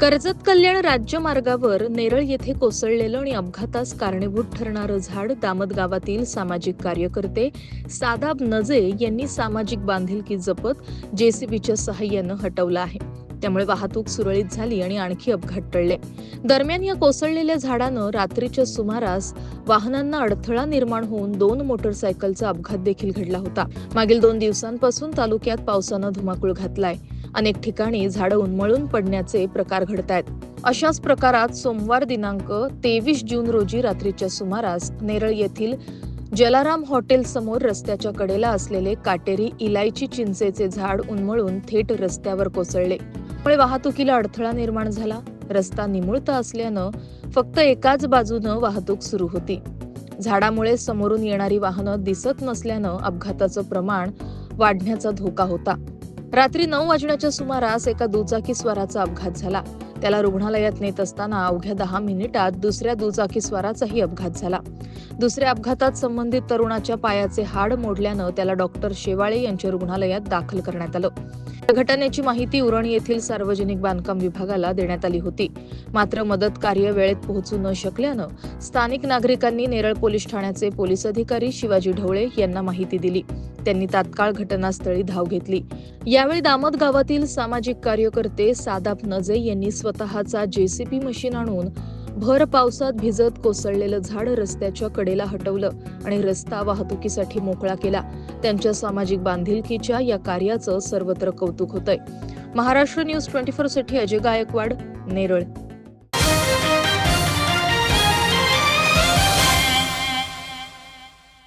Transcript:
कर्जत कल्याण राज्य मार्गावर नेरळ येथे कोसळलेलं आणि अपघातास कारणीभूत ठरणारं झाड दामद गावातील सामाजिक कार्यकर्ते सादाब नजे यांनी सामाजिक बांधिलकी जपत जेसीबीच्या सहाय्यानं हटवलं आहे. त्यामुळे वाहतूक सुरळीत झाली आणि आणखी अपघात टळले. दरम्यान या कोसळलेल्या झाडानं रात्रीच्या सुमारास वाहनांना अडथळा निर्माण होऊन दोन मोटरसायकलचा अपघात देखील घडला होता. मागील दोन दिवसांपासून तालुक्यात पावसानं धुमाकूळ घातलाय. अनेक ठिकाणी झाडं उन्मळून पडण्याचे प्रकार घडत आहेत अशाच प्रकारात सोमवार दिनांक तेवीस जून रोजी रात्रीच्या सुमारास नेरळ येथील जलाराम हॉटेल समोर रस्त्याच्या कडेला असलेले काटेरी इलायची चिंचेचे झाड उन्मळून थेट रस्त्यावर कोसळले. त्यामुळे वाहतुकीला अडथळा निर्माण झाला. रस्ता निमुळता असल्यानं फक्त एकाच बाजूनं वाहतूक सुरू होती. झाडामुळे समोरून येणारी वाहनं दिसत नसल्यानं अपघाताचं प्रमाण वाढण्याचा धोका होता. रात्री नऊ वाजण्याच्या सुमारास एका दुचाकीस्वाराचा अपघात झाला. त्याला रुग्णालयात नेत असताना अवघ्या दहा मिनिटात दुसऱ्या दुचाकी स्वाराचाही अपघात झाला. दुसऱ्या अपघातात संबंधित तरुणाच्या पायाचे हाड मोडल्यानं त्याला डॉक्टर शेवाळे यांच्या रुग्णालयात दाखल करण्यात आलं. घटनेची माहिती उरण येथील सार्वजनिक बांधकाम विभागाला देण्यात आली होती. मात्र मदत कार्य वेळेत पोहोचू न शकल्यानं स्थानिक नागरिकांनी नेरळ पोलीस ठाण्याचे पोलीस अधिकारी शिवाजी ढवळे यांना माहिती दिली. त्यांनी तात्काळ घटनास्थळी धाव घेतली. यावेळी दामद गावातील सामाजिक कार्यकर्ते सादाब नजे यांनी स्वतःचा जेसीबी मशीन आणून भर पावसात भिजत कोसळलेलं झाड रस्त्याच्या कडेला हटवलं आणि रस्ता वाहतुकीसाठी मोकळा केला. त्यांच्या सामाजिक बांधिलकीच्या या कार्याचं सर्वत्र कौतुक होतंय. महाराष्ट्र न्यूज ट्वेंटी फोरसाठी अजय गायकवाड नेरळ.